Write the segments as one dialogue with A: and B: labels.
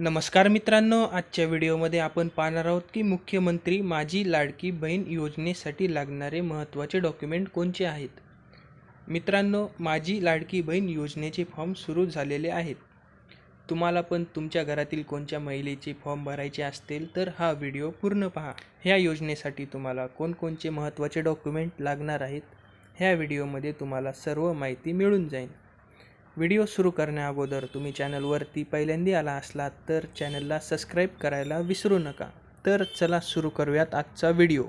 A: नमस्कार मित्रांनो आजच्या व्हिडिओमध्ये आपण पाहणार आहोत की मुख्यमंत्री माझी लाडकी बहीण योजनेसाठी लागणारे महत्त्वाचे डॉक्युमेंट कोणते आहेत? मित्रांनो माझी लाडकी बहीण योजनेचे फॉर्म सुरू झालेले आहेत. तुम्हाला पण तुमच्या घरातील कोणत्या महिलेचे फॉर्म भरायचे असतील तर हा व्हिडिओ पूर्ण पहा. ह्या योजनेसाठी तुम्हाला कोणकोणते महत्त्वाचे डॉक्युमेंट लागणार आहेत? ह्या व्हिडिओमध्ये तुम्हाला सर्व माहिती मिळून जाईल. व्हिडिओ सुरू करण्याअगोदर तुम्ही चॅनलवरती पहिल्यांदा आला असलात तर चॅनलला सबस्क्राईब करायला विसरू नका. तर चला सुरू करूयात आजचा व्हिडिओ.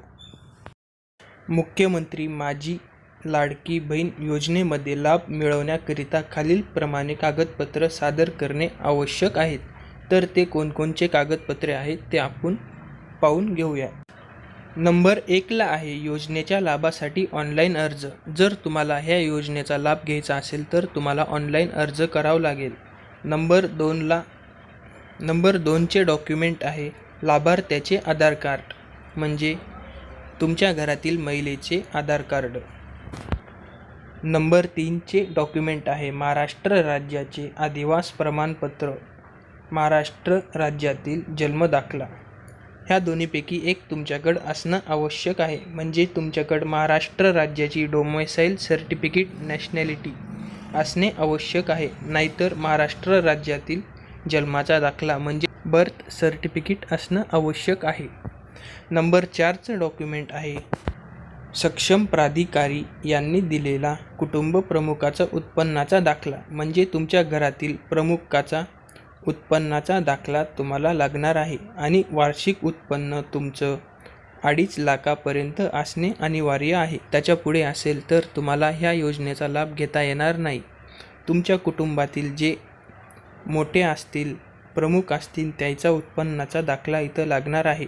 A: मुख्यमंत्री माझी लाडकी बहीण योजनेमध्ये लाभ मिळवण्याकरिता खालीलप्रमाणे कागदपत्र सादर करणे आवश्यक आहेत. तर ते कोणकोणचे कागदपत्रे आहेत ते आपण पाहून घेऊया. नंबर एकला आहे योजनेच्या लाभासाठी ऑनलाईन अर्ज. जर तुम्हाला ह्या योजनेचा लाभ घ्यायचा असेल तर तुम्हाला ऑनलाईन अर्ज करावा लागेल. नंबर दोनला नंबर दोनचे डॉक्युमेंट आहे लाभार्थ्याचे आधार कार्ड म्हणजे तुमच्या घरातील महिलेचे आधार कार्ड. नंबर तीनचे डॉक्युमेंट आहे महाराष्ट्र राज्याचे आदिवास प्रमाणपत्र महाराष्ट्र राज्यातील जन्मदाखला ह्या दोन्हीपैकी एक तुमच्याकडं असणं आवश्यक आहे. म्हणजे तुमच्याकडं महाराष्ट्र राज्याची डोमेसाईल सर्टिफिकेट नॅशनॅलिटी असणे आवश्यक आहे. नाहीतर महाराष्ट्र राज्यातील जन्माचा दाखला म्हणजे बर्थ सर्टिफिकेट असणं आवश्यक आहे. नंबर चारचं डॉक्युमेंट आहे. सक्षम प्राधिकारी यांनी दिलेला कुटुंब प्रमुखाचा उत्पन्नाचा दाखला. म्हणजे तुमच्या घरातील प्रमुखाचा उत्पन्नाचा दाखला तुम्हाला लागणार आहे आणि वार्षिक उत्पन्न तुमचं अडीच लाखापर्यंत असणे अनिवार्य आहे. त्याच्या पुढे असेल तर तुम्हाला ह्या योजनेचा लाभ घेता येणार नाही. तुमच्या कुटुंबातील जे मोठे असतील प्रमुख असतील त्याचा उत्पन्नाचा दाखला इथं लागणार आहे.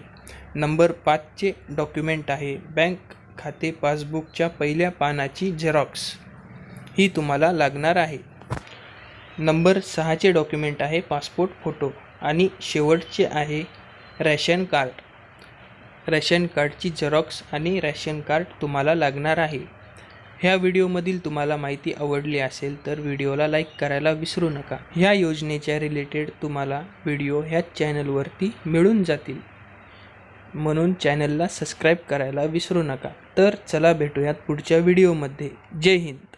A: नंबर पाचचे डॉक्युमेंट आहे. बँक खाते पासबुकच्या पहिल्या पानाची झेरॉक्स ही तुम्हाला लागणार आहे. नंबर सहाचे डॉक्युमेंट आहे पासपोर्ट फोटो आणि शेवटचे आहे रॅशन कार्ड. रॅशन कार्डची झेरॉक्स आणि रॅशन कार्ड तुम्हाला लागणार आहे. ह्या व्हिडिओमधील तुम्हाला माहिती आवडली असेल तर व्हिडिओला लाईक करायला विसरू नका. ह्या योजनेच्या रिलेटेड तुम्हाला व्हिडिओ ह्याच चॅनलवरती मिळून जातील. म्हणून चॅनलला सबस्क्राईब करायला विसरू नका. तर चला भेटूयात पुढच्या व्हिडिओमध्ये. जय हिंद.